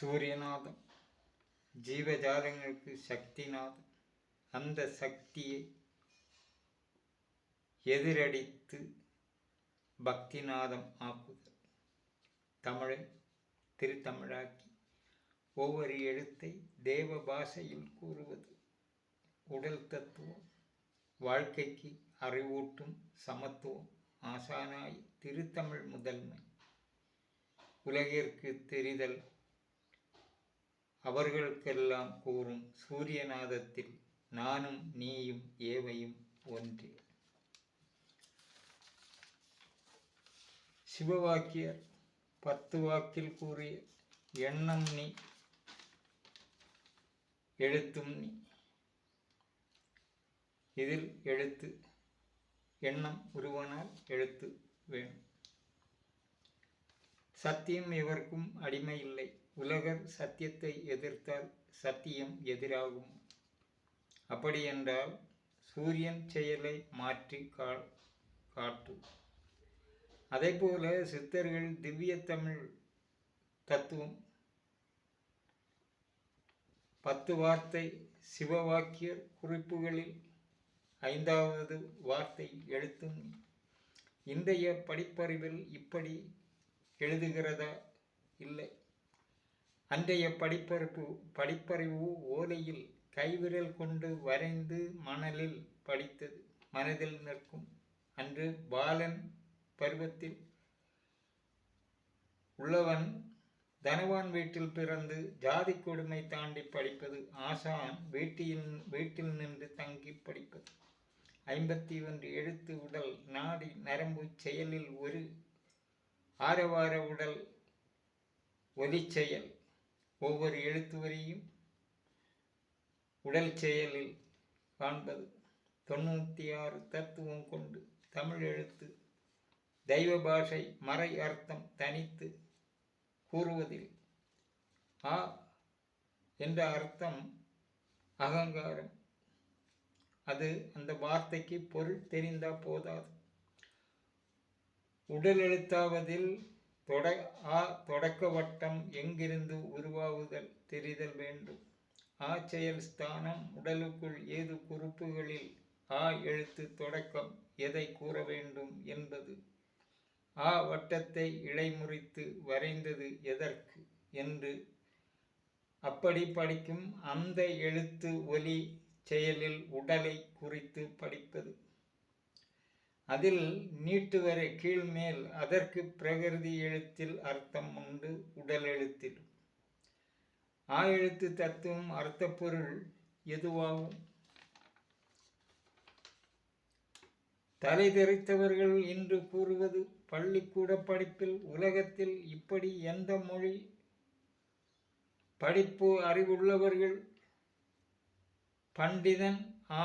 சூரியநாதம் ஜீவஜாலங்களுக்கு சக்திநாதம் அந்த சக்தியை எதிரடித்து பக்திநாதம் ஆக்குதல். தமிழை திருத்தமிழாக்கி ஒவ்வொரு எழுத்தை தேவ பாஷையில் கூறுவது. உடல் தத்துவம் வாழ்க்கைக்கு அறிவூட்டும் சமத்துவம் ஆசானாய் திருத்தமிழ் முதன்மை. உலகிற்கு தெரிதல் அவர்களுக்கெல்லாம் கூறும் சூரியநாதத்தில் நானும் நீயும் ஏவையும் ஒன்று. சிவவாக்கியர் பத்து வாக்கில் கூறிய எண்ணம் நீ எழுத்தும் நீ. இதில் எழுத்து எண்ணம் உருவானால் எழுத்து வேணும். சத்தியம் எவருக்கும் அடிமை இல்லை. உலகர் சத்தியத்தை எதிர்த்தால் சத்தியம் எதிராகும். அப்படியென்றால் சூரியன் செயலை மாற்றி கா காட்டு. அதேபோல சித்தர்கள் திவ்ய தமிழ் தத்துவம் பத்து வார்த்தை சிவவாக்கியர் குறிப்புகளில் ஐந்தாவது வார்த்தை எழுத்தும் இன்றைய படிப்பறிவில் இப்படி எழுதுகிறதா? இல்லை. அன்றைய படிப்பறிப்பு படிப்பறிவு ஓலையில் கைவிரல் கொண்டு வரைந்து மணலில் படித்தது. மனதில் நிற்கும். அன்று பாலன் பருவத்தில் உள்ளவன் தனவான் வீட்டில் பிறந்து ஜாதி கொடுமை தாண்டி படிப்பது. ஆசான் வீட்டில் வீட்டில் நின்று தங்கி படிப்பது. ஐம்பத்தி ஒன்று எழுத்து உடல் நாடி நரம்பு செயலில் ஒரு ஆரவார உடல் ஒலி செயல் ஒவ்வொரு எழுத்து வரியும் உடல் செயலில் காண்பது. தொண்ணூற்றி ஆறு தத்துவம் கொண்டு தமிழ் எழுத்து தெய்வ பாஷை மறை அர்த்தம் தனித்து கூறுவதில் ஆ என்ற அர்த்தம் அகங்காரம். அது அந்த வார்த்தைக்கு பொருள் தெரிந்தால் போதாது. உடல் எழுத்தாவதில் தொட ஆ தொடக்க வட்டம் எங்கிருந்து உருவாகுதல் தெரிதல் வேண்டும். ஆ செயல் ஸ்தானம் உடலுக்குள் ஏது குறிப்புகளில் ஆ எழுத்து தொடக்கம் எதை கூற வேண்டும் என்பது. ஆ வட்டத்தை இடைமுறித்து வரைந்தது எதற்கு? என்று. அப்படி படிக்கும் அந்த எழுத்து ஒலி செயலில் உடலை குறித்து படிப்பது. அதில் நீட்டு வரை கீழ்மேல் அதற்கு பிரகிருதி எழுத்தில் அர்த்தம் உண்டு உடல் எழுத்தில். ஆ எழுத்து தத்துவம் அர்த்த பொருள் எதுவாகும்? தலை தெரித்தவர்கள் இன்று கூறுவது பள்ளிக்கூட படிப்பில் உலகத்தில் இப்படி எந்த மொழி? படிப்பு அறிவுள்ளவர்கள் பண்டிதன் ஆ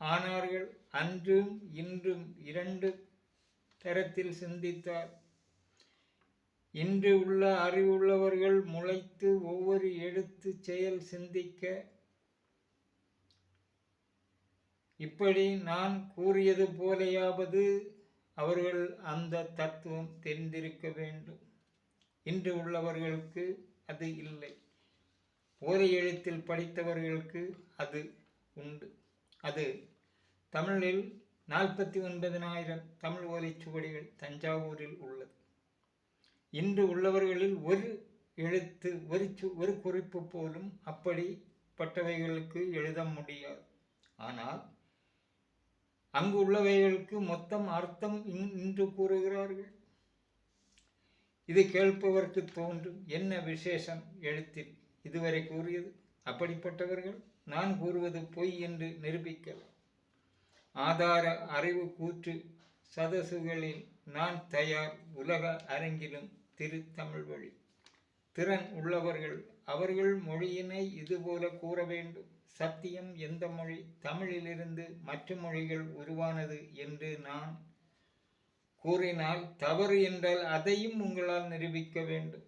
ஆனார்கள் அன்றும் இன்றும் இரண்டு தரத்தில் சிந்தித்தார். இன்று உள்ள அறிவுள்ளவர்கள் முளைத்து ஒவ்வொரு எழுத்து செயல் சிந்திக்க இப்படி நான் கூறியது போலையாவது அவர்கள் அந்த தத்துவம் தெரிந்திருக்க வேண்டும். இன்று உள்ளவர்களுக்கு அது இல்லை. ஓரை எழுத்தில் படித்தவர்களுக்கு அது உண்டு. அது தமிழில் நாற்பத்தி ஒன்பதினாயிரம் தமிழ் ஓலைச்சுவடிகள் தஞ்சாவூரில் உள்ளது. இன்று உள்ளவர்களில் ஒரு எழுத்து ஒரு சு ஒரு குறிப்பு போலும் அப்படிப்பட்டவைகளுக்கு எழுத முடியாது. ஆனால் அங்கு உள்ளவைகளுக்கு மொத்தம் அர்த்தம் இன்று கூறுகிறார்கள். இது கேட்பவர்க்கு தோன்றும் என்ன விசேஷம் எழுத்தில்? இதுவரை கூறியது அப்படிப்பட்டவர்கள்? நான் கூறுவது பொய் என்று நிரூபிக்கலாம் ஆதார அறிவு கூற்று சதசுகளில் நான் தயார் உலக அரங்கிலும் திரு வழி. திறன் உள்ளவர்கள் அவர்கள் மொழியினை இதுபோல கூற வேண்டும். சத்தியம் எந்த மொழி? தமிழிலிருந்து மற்ற மொழிகள் உருவானது என்று நான் கூறினால் தவறு என்றால் அதையும் உங்களால் நிரூபிக்க வேண்டும்.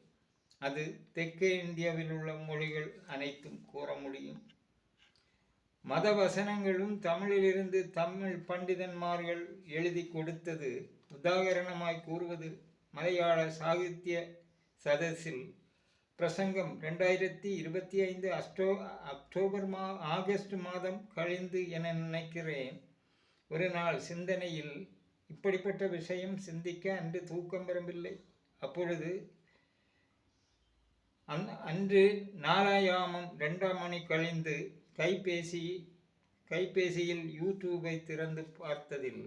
அது தெற்கே இந்தியாவில் உள்ள மொழிகள் அனைத்தும் கூற முடியும். மத வசனங்களும் தமிழிலிருந்து தமிழ் பண்டிதன்மார்கள் எழுதி கொடுத்தது உதாகரணமாய் கூறுவது மலையாள சாகித்ய சதஸில். பிரசங்கம் ரெண்டாயிரத்தி இருபத்தி ஐந்து அஸ்டோ அக்டோபர் மா ஆகஸ்ட் மாதம் கழிந்து என நினைக்கிறேன். ஒரு நாள் சிந்தனையில் இப்படிப்பட்ட விஷயம் சிந்திக்க அன்று தூக்கம் வரவில்லை அப்பொழுது அந் அன்று நாலாயாமம் ரெண்டாம் மணி கழிந்து கைபேசி கைபேசியில் யூடியூபை திறந்து பார்த்ததில்.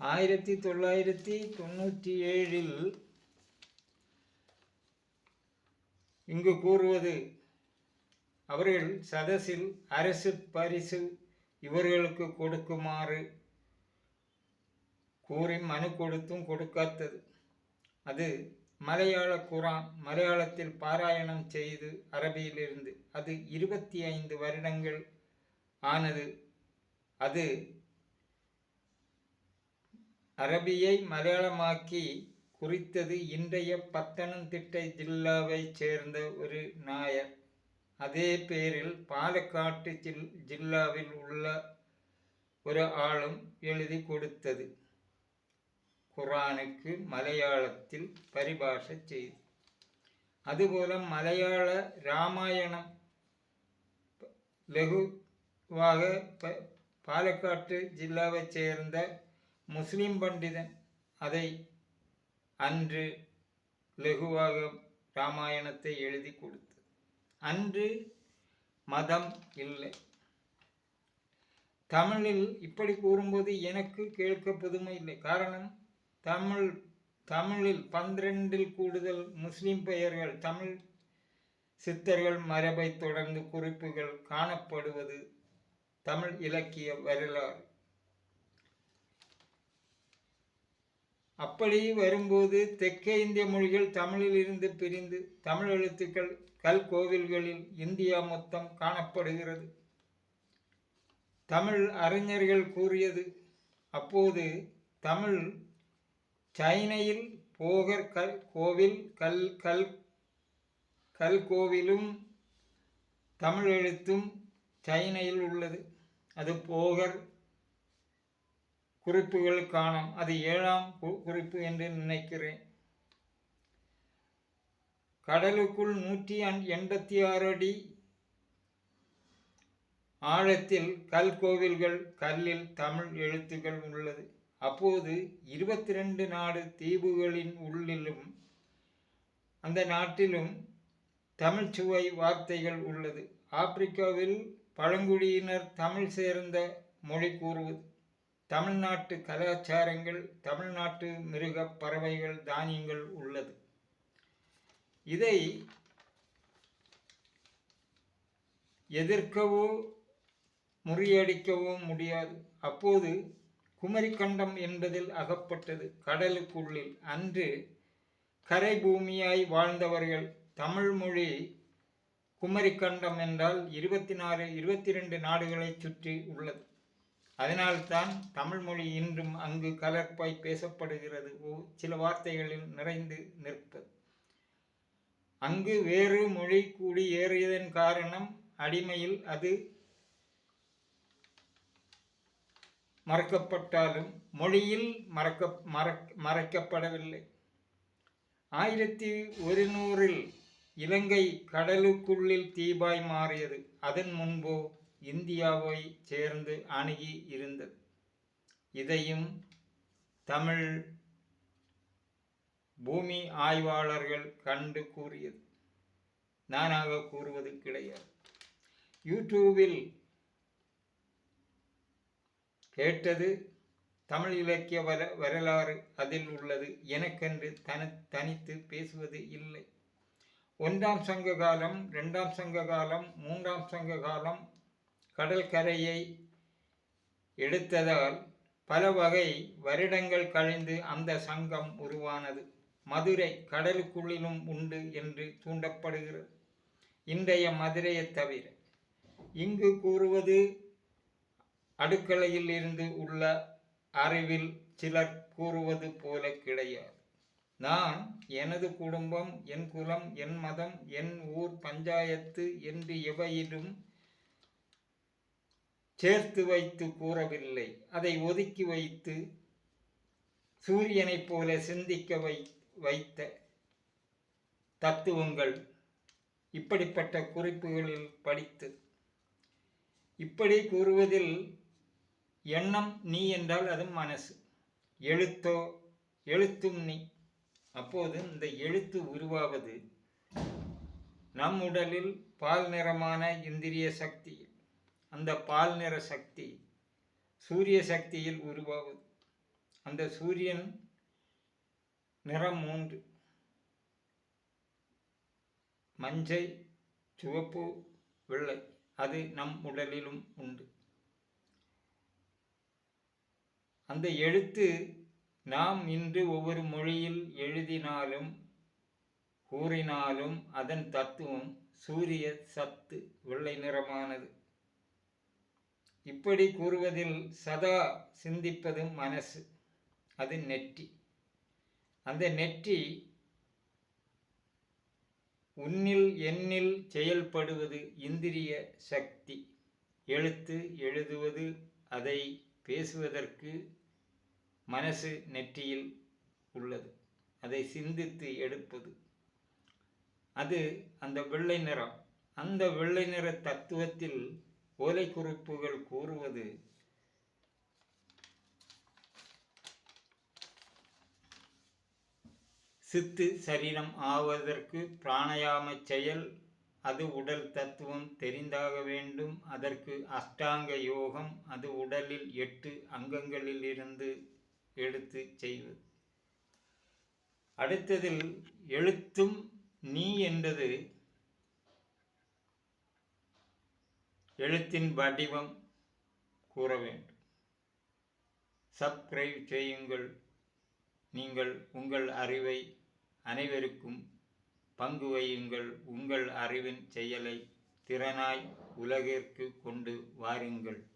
ஆயிரத்தி தொள்ளாயிரத்தி தொண்ணூற்றி ஏழில் இங்கு கூறுவது அவர்கள் சதசில் அரசு பரிசு இவர்களுக்கு கொடுக்குமாறு கூறி மனு கொடுத்தும் கொடுக்காதது அது மலையாள குரான் மலையாளத்தில் பாராயணம் செய்து அரபியிலிருந்து அது இருபத்தி ஐந்து வருடங்கள் ஆனது. அது அரபியை மலையாளமாக்கி குறித்தது இன்றைய பத்தனந்திட்டை ஜில்லாவைச் சேர்ந்த ஒரு நாயர். அதே பேரில் பாலக்காட்டு ஜில் ஜில்லாவில் உள்ள ஒரு ஆளும் எழுதி கொடுத்தது. குரானுக்கு மலையாளத்தில் பரிபாஷை செய்து. அதுபோல மலையாள ராமாயணம் லகுவாக ப பாலக்காட்டு ஜில்லாவைச் சேர்ந்த முஸ்லிம் பண்டிதன் அதை அன்று லகுவாக ராமாயணத்தை எழுதி கொடுத்து. அன்று மதம் இல்லை. தமிழில் இப்படி கூறும்போது எனக்கு கேட்க புதுமை இல்லை. காரணம் தமிழ் தமிழில் பன்னிரெண்டில் கூடுதல் முஸ்லிம் பெயர்கள் தமிழ் சித்தர்கள் மரபை தொடர்ந்து குறிப்புகள் காணப்படுவது தமிழ் இலக்கிய வரலாறு. அப்படி வரும்போது தெற்கே இந்திய மொழிகள் தமிழில் இருந்து பிரிந்து தமிழ் எழுத்துக்கள் கல் கோவில்களில் இந்தியா மொத்தம் காணப்படுகிறது. தமிழ் அறிஞர்கள் கூறியது அப்போது தமிழ் சைனையில் போகர் கல் கோவில் கல் கல் கல்கோவிலும் தமிழ் எழுத்தும் சைனையில் உள்ளது. அது போகர் குறிப்புகள் காணும் அது ஏழாம் குறிப்பு என்று நினைக்கிறேன். கடலுக்குள் நூற்றி எண்பத்தி ஆறு அடி ஆழத்தில் கல் கோவில்கள் கல்லில் தமிழ் எழுத்துக்கள் உள்ளது. அப்போது இருபத்தி ரெண்டு நாடு தீவுகளின் உள்ளிலும் அந்த நாட்டிலும் தமிழ் சுவை வார்த்தைகள் உள்ளது. ஆப்பிரிக்காவில் பழங்குடியினர் தமிழ் சேர்ந்த மொழி கூறுவது தமிழ்நாட்டு கலாச்சாரங்கள் தமிழ்நாட்டு மிருக பறவைகள் தானியங்கள் உள்ளது. இதை எதிர்க்கவோ முறியடிக்கவோ முடியாது. அப்போது குமரிக்கண்டம் என்பதில் அகப்பட்டது கடலுக்குள்ளில். அன்று கரை பூமியாய் வாழ்ந்தவர்கள் தமிழ் மொழி குமரிக்கண்டம் என்றால் இருபத்தி நாலு இருபத்தி ரெண்டு நாடுகளை சுற்றி உள்ளது. அதனால்தான் தமிழ் மொழி இன்றும் அங்கு கலர்ப்பாய் பேசப்படுகிறது. சில வார்த்தைகளில் நிறைந்து நிற்பது. அங்கு வேறு மொழி கூடி ஏறியதன் காரணம் அடிமையில் அது மறக்கப்பட்டாலும் மொழியில் மறக்க மறக் மறைக்கப்படவில்லை. ஆயிரத்தி ஒருநூறில் இலங்கை கடலுக்குள்ளில் தீபாய் மாறியது. அதன் முன்போ இந்தியாவை சேர்ந்து அணுகி இருந்தது. இதையும் தமிழ் பூமி ஆய்வாளர்கள் கண்டு கூறியது. நானாக கூறுவது கிடையாது. யூடியூபில் கேட்டது தமிழ் இலக்கிய வர வரலாறு அதில் உள்ளது. எனக்கென்று தனி தனித்து பேசுவது இல்லை. ஒன்றாம் சங்க காலம் ரெண்டாம் சங்க காலம் மூன்றாம் சங்க காலம் கடற்கரையை எடுத்ததால் பல வகை வருடங்கள் கழிந்து அந்த சங்கம் உருவானது. மதுரை கடலுக்குள்ளிலும் உண்டு என்று தூண்டப்படுகிறது. இன்றைய மதுரையை தவிர இங்கு கூறுவது அடுக்கலையில் இருந்து உள்ள அறிவில் சிலர் கூறுவது போல கிடையாது. நான் எனது குடும்பம் என் குலம் என் மதம் என் ஊர் பஞ்சாயத்து என்று எவையிலும் சேர்த்து வைத்து கூறவில்லை. அதை ஒதுக்கி வைத்து சூரியனைப் போல சிந்திக்க வை வைத்த தத்துவங்கள் இப்படிப்பட்ட குறிப்புகளில் படித்து இப்படி கூறுவதில் எண்ணம் நீ என்றால் அது மனசு. எழுத்தோ எழுத்தும் நீ. அப்போது இந்த எழுத்து உருவாவது நம் உடலில் பால் நிறமான இந்திரிய சக்தி. அந்த பால் நிற சக்தி சூரிய சக்தியில் உருவாவது. அந்த சூரியன் நிறம் மூன்று. மஞ்சள் சிவப்பு வெள்ளை. அது நம் உடலிலும் உண்டு. அந்த எழுத்து நாம் இன்று ஒவ்வொரு மொழியில் எழுதினாலும் கூறினாலும் அதன் தத்துவம் சூரிய சத்து வெள்ளை நிறமானது. இப்படி கூறுவதில் சதா சிந்திப்பது மனசு அது நெற்றி. அந்த நெற்றி உன்னில் எண்ணில் செயல்படுவது இந்திரிய சக்தி. எழுத்து எழுதுவது அதை பேசுவதற்கு மனசு நெற்றியில் உள்ளது. அதை சிந்தித்து எடுப்பது. அது அந்த வெள்ளை நிறம். அந்த வெள்ளை நிற தத்துவத்தில் ஓலை குறிப்புகள் கூறுவது. சித்து சரீரம் ஆவதற்கு பிராணயாம செயல். அது உடல் தத்துவம் தெரிந்தாக வேண்டும். அதற்கு அஷ்டாங்க யோகம். அது உடலில் எட்டு அங்கங்களில் இருந்து எடுத்து செய்வது. அடுத்ததில் எழுத்தும் நீ என்றது எழுத்தின் வடிவம் கூற வேண்டும். சப்ஸ்கிரைப் செய்யுங்கள். நீங்கள் உங்கள் அறிவை அனைவருக்கும் பங்கு வையுங்கள். உங்கள் அறிவின் செயலை திறனாய் உலகிற்கு கொண்டு வாருங்கள்.